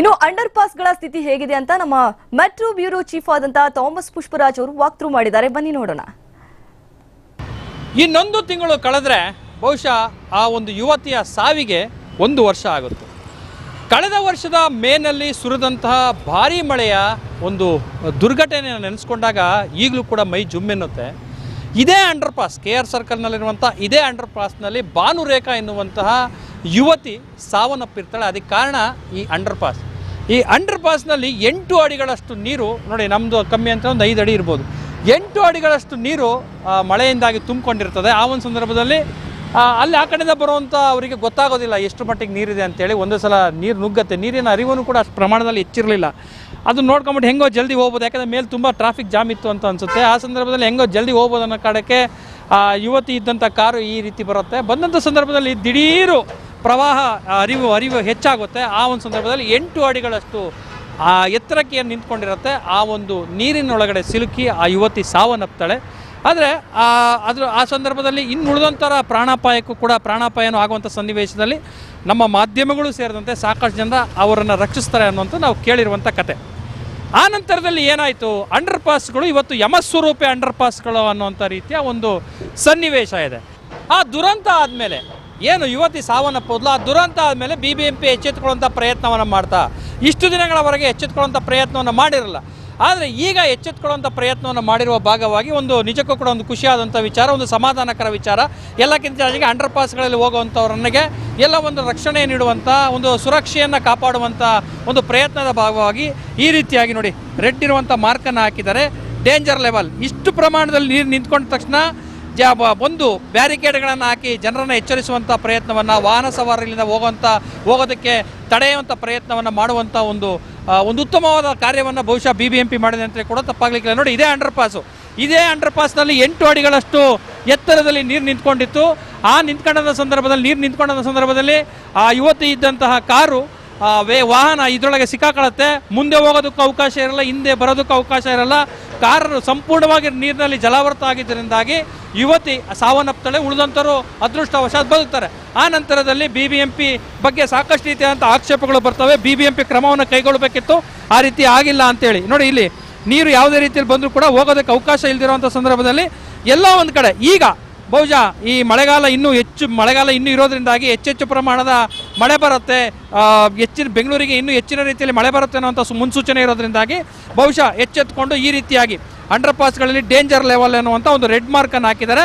ಇನ್ನು ಅಂಡರ್ ಪಾಸ್ಗಳ ಸ್ಥಿತಿ ಹೇಗಿದೆ ಅಂತ ನಮ್ಮ ಮೆಟ್ರೋ ಬ್ಯೂರೋ ಚೀಫ್ ಆದಂತಹ ಥಾಮಸ್ ಪುಷ್ಪರಾಜ್ ಅವರು ವಾಕ್ಥ್ರೂ ಮಾಡಿದ್ದಾರೆ. ಬನ್ನಿ ನೋಡೋಣ. ಇನ್ನೊಂದು ತಿಂಗಳು ಕಳೆದ್ರೆ ಬಹುಶಃ ಆ ಒಂದು ಯುವತಿಯ ಸಾವಿಗೆ ಒಂದು ವರ್ಷ ಆಗುತ್ತೆ. ಕಳೆದ ವರ್ಷದ ಮೇನಲ್ಲಿ ಸುರಿದಂತಹ ಭಾರೀ ಮಳೆಯ ಒಂದು ದುರ್ಘಟನೆಯನ್ನು ನೆನೆಸ್ಕೊಂಡಾಗ ಈಗಲೂ ಕೂಡ ಮೈ ಜುಮ್ಮೆನ್ನುತ್ತೆ. ಇದೇ ಅಂಡರ್ ಪಾಸ್ ಕೆ ಆರ್ ಸರ್ಕಲ್ನಲ್ಲಿರುವಂಥ ಇದೇ ಅಂಡರ್ ಪಾಸ್ನಲ್ಲಿ ಭಾನುರೇಖಾ ಎನ್ನುವಂತಹ ಯುವತಿ ಸಾವನ್ನಪ್ಪಿರ್ತಾಳೆ. ಅದಕ್ಕೆ ಕಾರಣ ಈ ಅಂಡರ್ ಪಾಸ್ ಈ ಅಂಡರ್ ಪಾಸ್ನಲ್ಲಿ ಎಂಟು ಅಡಿಗಳಷ್ಟು ನೀರು, ನೋಡಿ ನಮ್ಮದು ಕಮ್ಮಿ ಅಂತ ಒಂದು ಐದು ಅಡಿ ಇರ್ಬೋದು. ಎಂಟು ಅಡಿಗಳಷ್ಟು ನೀರು ಮಳೆಯಿಂದಾಗಿ ತುಂಬಿಕೊಂಡಿರ್ತದೆ. ಆ ಒಂದು ಸಂದರ್ಭದಲ್ಲಿ ಅಲ್ಲಿ ಆ ಕಡೆಯಿಂದ ಬರುವಂಥ ಅವರಿಗೆ ಗೊತ್ತಾಗೋದಿಲ್ಲ ಎಷ್ಟು ಮಟ್ಟಿಗೆ ನೀರಿದೆ ಅಂತೇಳಿ. ಒಂದು ಸಲ ನೀರು ನುಗ್ಗತ್ತೆ. ನೀರಿನ ಅರಿವನ್ನು ಕೂಡ ಅಷ್ಟು ಪ್ರಮಾಣದಲ್ಲಿ ಹೆಚ್ಚಿರಲಿಲ್ಲ. ಅದು ನೋಡ್ಕೊಂಬಿಟ್ಟು ಹೆಂಗೋ ಜಲ್ದಿ ಹೋಗ್ಬೋದು. ಯಾಕಂದರೆ ಮೇಲೆ ತುಂಬ ಟ್ರಾಫಿಕ್ ಜಾಮ್ ಇತ್ತು ಅಂತ ಅನಿಸುತ್ತೆ. ಆ ಸಂದರ್ಭದಲ್ಲಿ ಹೆಂಗೋ ಜಲ್ದಿ ಹೋಗ್ಬೋದು ಅನ್ನೋ ಕಾರಣಕ್ಕೆ ಯುವತಿ ಇದ್ದಂಥ ಕಾರು ಈ ರೀತಿ ಬರುತ್ತೆ. ಬಂದಂಥ ಸಂದರ್ಭದಲ್ಲಿ ದಿಢೀರು ಪ್ರವಾಹ ಅರಿವು ಅರಿವು ಹೆಚ್ಚಾಗುತ್ತೆ. ಆ ಒಂದು ಸಂದರ್ಭದಲ್ಲಿ ಎಂಟು ಅಡಿಗಳಷ್ಟು, ಆ ಎತ್ತರಕ್ಕೆ ಏನು ನಿಂತ್ಕೊಂಡಿರುತ್ತೆ. ಆ ಒಂದು ನೀರಿನೊಳಗಡೆ ಸಿಲುಕಿ, ಆ ಯುವತಿ ಸಾವನ್ನಪ್ತಾಳೆ. ಆದರೆ ಅದ್ರ, ಆ ಸಂದರ್ಭದಲ್ಲಿ ಇನ್ನು ಉಳಿದಂಥರ ಪ್ರಾಣಾಪಾಯಕ್ಕೂ ಕೂಡ, ಪ್ರಾಣಾಪಾಯನೂ ಆಗುವಂಥ ಸನ್ನಿವೇಶದಲ್ಲಿ ನಮ್ಮ ಮಾಧ್ಯಮಗಳು ಸೇರಿದಂತೆ ಸಾಕಷ್ಟು ಜನ ಅವರನ್ನು ರಕ್ಷಿಸ್ತಾರೆ ಅನ್ನುವಂಥ ನಾವು ಕೇಳಿರುವಂಥ ಕತೆ. ಆ ನಂತರದಲ್ಲಿ ಏನಾಯಿತು? ಅಂಡರ್ ಪಾಸ್ಗಳು ಇವತ್ತು ಯಮಸ್ವರೂಪಿ ಅಂಡರ್ ಪಾಸ್ಗಳು ಅನ್ನುವಂಥ ರೀತಿಯ ಒಂದು ಸನ್ನಿವೇಶ ಇದೆ. ಆ ದುರಂತ ಆದಮೇಲೆ ಏನು ಯುವತಿ ಸಾವನ್ನಪ್ಪೋದ್ಲು ಆ ದುರಂತ ಆದಮೇಲೆ ಬಿ ಬಿ ಎಂ ಪಿ ಎಚ್ಚೆತ್ಕೊಳ್ಳುವಂಥ ಪ್ರಯತ್ನವನ್ನು ಮಾಡ್ತಾ, ಇಷ್ಟು ದಿನಗಳವರೆಗೆ ಎಚ್ಚೆತ್ಕೊಳ್ಳುವಂಥ ಪ್ರಯತ್ನವನ್ನು ಮಾಡಿರಲ್ಲ. ಆದರೆ ಈಗ ಎಚ್ಚೆತ್ಕೊಳ್ಳುವಂಥ ಪ್ರಯತ್ನವನ್ನು ಮಾಡಿರುವ ಭಾಗವಾಗಿ ಒಂದು ನಿಜಕ್ಕೂ ಕೂಡ ಒಂದು ಖುಷಿಯಾದಂಥ ವಿಚಾರ, ಒಂದು ಸಮಾಧಾನಕರ ವಿಚಾರ. ಎಲ್ಲಕ್ಕಿಂತ ಹೆಚ್ಚಿಗೆ ಅಂಡರ್ ಪಾಸ್ಗಳಲ್ಲಿ ಹೋಗುವಂಥವ್ರನಿಗೆ ಎಲ್ಲ ಒಂದು ರಕ್ಷಣೆ ನೀಡುವಂಥ ಒಂದು ಸುರಕ್ಷೆಯನ್ನು ಕಾಪಾಡುವಂಥ ಒಂದು ಪ್ರಯತ್ನದ ಭಾಗವಾಗಿ ಈ ರೀತಿಯಾಗಿ ನೋಡಿ, ರೆಡ್ ಇರುವಂಥ ಮಾರ್ಕನ್ನು ಹಾಕಿದ್ದಾರೆ. Danger level. ಇಷ್ಟು ಪ್ರಮಾಣದಲ್ಲಿ ನೀರು ನಿಂತ್ಕೊಂಡ ತಕ್ಷಣ ಜ ಬ- ಒಂದು ಬ್ಯಾರಿಕೇಡ್ಗಳನ್ನು ಹಾಕಿ ಜನರನ್ನು ಎಚ್ಚರಿಸುವಂಥ ಪ್ರಯತ್ನವನ್ನು, ವಾಹನ ಸವಾರರಿಂದ ಹೋಗುವಂಥ ಹೋಗೋದಕ್ಕೆ ತಡೆಯುವಂಥ ಪ್ರಯತ್ನವನ್ನು ಮಾಡುವಂಥ ಒಂದು ಒಂದು ಉತ್ತಮವಾದ ಕಾರ್ಯವನ್ನು ಬಹುಶಃ ಬಿ ಬಿ ಎಂ ಪಿ ಮಾಡಿದೆ ಅಂತ ಕೂಡ ತಪ್ಪಾಗಲಿಕ್ಕಿಲ್ಲ. ನೋಡಿ, ಇದೇ ಅಂಡರ್ ಪಾಸು ಇದೇ ಅಂಡರ್ ಪಾಸ್ನಲ್ಲಿ ಎಂಟು ಅಡಿಗಳಷ್ಟು ಎತ್ತರದಲ್ಲಿ ನೀರು ನಿಂತ್ಕೊಂಡಿತ್ತು. ಆ ನಿಂತ್ಕೊಂಡ ಸಂದರ್ಭದಲ್ಲಿ, ನೀರು ನಿಂತ್ಕೊಂಡ ಸಂದರ್ಭದಲ್ಲಿ, ಆ ಯುವತಿ ಇದ್ದಂತಹ ಕಾರು ವೇ ವಾಹನ ಇದರೊಳಗೆ ಸಿಕ್ಕಾಕೊಳ್ಳುತ್ತೆ. ಮುಂದೆ ಹೋಗೋದಕ್ಕೂ ಅವಕಾಶ ಇರಲ್ಲ, ಹಿಂದೆ ಬರೋದಕ್ಕೂ ಅವಕಾಶ ಇರಲ್ಲ. ಕಾರು ಸಂಪೂರ್ಣವಾಗಿ ನೀರಿನಲ್ಲಿ ಜಲಾವೃತ ಆಗಿದ್ದರಿಂದಾಗಿ ಯುವತಿ ಸಾವನ್ನಪ್ತಾಳೆ ಉಳಿದಂಥವರು ಅದೃಷ್ಟವಶಾತ್ ಬದುಕ್ತಾರೆ. ಆ ನಂತರದಲ್ಲಿ ಬಿ ಬಿ ಎಂ ಪಿ ಬಗ್ಗೆ ಸಾಕಷ್ಟು ರೀತಿಯಾದಂಥ ಆಕ್ಷೇಪಗಳು ಬರ್ತವೆ. ಬಿ ಬಿ ಎಂ ಪಿ ಕ್ರಮವನ್ನು ಕೈಗೊಳ್ಳಬೇಕಿತ್ತು. ಆ ರೀತಿ ಆಗಿಲ್ಲ ಅಂತೇಳಿ. ನೋಡಿ ಇಲ್ಲಿ, ನೀರು ಯಾವುದೇ ರೀತಿಯಲ್ಲಿ ಬಂದರೂ ಕೂಡ ಹೋಗೋದಕ್ಕೆ ಅವಕಾಶ ಇಲ್ದಿರುವಂಥ ಸಂದರ್ಭದಲ್ಲಿ ಎಲ್ಲ ಒಂದು ಕಡೆ ಈಗ ಬಹುಶಃ ಈ ಮಳೆಗಾಲ ಇನ್ನೂ ಹೆಚ್ಚು, ಮಳೆಗಾಲ ಇನ್ನೂ ಇರೋದ್ರಿಂದಾಗಿ ಹೆಚ್ಚೆಚ್ಚು ಪ್ರಮಾಣದ ಮಳೆ ಬರುತ್ತೆ ಹೆಚ್ಚಿನ ಬೆಂಗಳೂರಿಗೆ ಇನ್ನೂ ಹೆಚ್ಚಿನ ರೀತಿಯಲ್ಲಿ ಮಳೆ ಬರುತ್ತೆ ಅನ್ನೋಂಥ ಮುನ್ಸೂಚನೆ ಇರೋದ್ರಿಂದಾಗಿ ಬಹುಶಃ ಎಚ್ಚೆತ್ಕೊಂಡು ಈ ರೀತಿಯಾಗಿ ಅಂಡರ್ ಪಾಸ್ಗಳಲ್ಲಿ ಡೇಂಜರ್ ಲೆವೆಲ್ ಅನ್ನುವಂಥ ಒಂದು ರೆಡ್ ಮಾರ್ಕನ್ನು ಹಾಕಿದ್ದಾರೆ.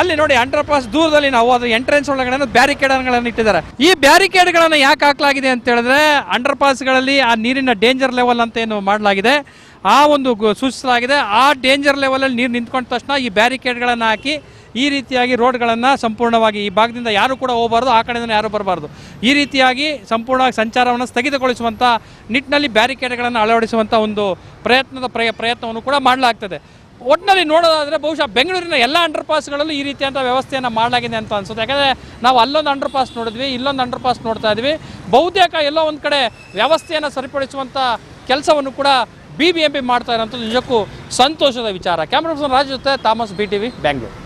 ಅಲ್ಲಿ ನೋಡಿ ಅಂಡರ್ ಪಾಸ್ ದೂರದಲ್ಲಿ ನಾವು ಅದ್ರ ಎಂಟ್ರೆನ್ಸ್ ಒಳಗಡೆ ಬ್ಯಾರಿಕೇಡ್ಗಳನ್ನು ಇಟ್ಟಿದ್ದಾರೆ. ಈ ಬ್ಯಾರಿಕೇಡ್ಗಳನ್ನು ಯಾಕೆ ಹಾಕಲಾಗಿದೆ ಅಂತ ಹೇಳಿದ್ರೆ ಅಂಡರ್ ಪಾಸ್ಗಳಲ್ಲಿ ಆ ನೀರಿನ ಡೇಂಜರ್ ಲೆವೆಲ್ ಅಂತ ಏನು ಮಾಡಲಾಗಿದೆ, ಆ ಒಂದು ಸೂಚಿಸಲಾಗಿದೆ. ಆ ಡೇಂಜರ್ ಲೆವೆಲಲ್ಲಿ ನೀರು ನಿಂತ್ಕೊಂಡ ತಕ್ಷಣ ಈ ಬ್ಯಾರಿಕೇಡ್ಗಳನ್ನು ಹಾಕಿ ಈ ರೀತಿಯಾಗಿ ರೋಡ್ಗಳನ್ನು ಸಂಪೂರ್ಣವಾಗಿ ಈ ಭಾಗದಿಂದ ಯಾರು ಕೂಡ ಹೋಗಬಾರ್ದು, ಆ ಕಡೆಯಿಂದ ಯಾರು ಬರಬಾರ್ದು. ಈ ರೀತಿಯಾಗಿ ಸಂಪೂರ್ಣವಾಗಿ ಸಂಚಾರವನ್ನು ಸ್ಥಗಿತಗೊಳಿಸುವಂಥ ನಿಟ್ಟಿನಲ್ಲಿ ಬ್ಯಾರಿಕೇಡ್ಗಳನ್ನು ಅಳವಡಿಸುವಂಥ ಒಂದು ಪ್ರಯತ್ನದ ಪ್ರಯ ಪ್ರಯತ್ನವನ್ನು ಕೂಡ ಮಾಡಲಾಗ್ತದೆ. ಒಟ್ಟಿನಲ್ಲಿ ನೋಡೋದಾದರೆ ಬಹುಶಃ ಬೆಂಗಳೂರಿನ ಎಲ್ಲ ಅಂಡರ್ ಪಾಸ್ಗಳಲ್ಲೂ ಈ ರೀತಿಯಾದ ವ್ಯವಸ್ಥೆಯನ್ನು ಮಾಡಲಾಗಿದೆ ಅಂತ ಅನ್ಸುತ್ತೆ. ಯಾಕಂದರೆ ನಾವು ಅಲ್ಲೊಂದು ಅಂಡರ್ ಪಾಸ್ ನೋಡಿದ್ವಿ, ಇಲ್ಲೊಂದು ಅಂಡರ್ ಪಾಸ್ ನೋಡ್ತಾ ಇದ್ವಿ. ಬಹುತೇಕ ಎಲ್ಲೋ ಒಂದು ಕಡೆ ವ್ಯವಸ್ಥೆಯನ್ನು ಸರಿಪಡಿಸುವಂಥ ಕೆಲಸವನ್ನು ಕೂಡ ಬಿ ಬಿ ಎಂ ಪಿ ಮಾಡ್ತಾ ಇರೋಂಥದ್ದು ನಿಜಕ್ಕೂ ಸಂತೋಷದ ವಿಚಾರ. ಕ್ಯಾಮ್ರಾ ಪರ್ಸನ್ ರಾಜ್ ಜೊತೆ, Thomas B T V Bangalore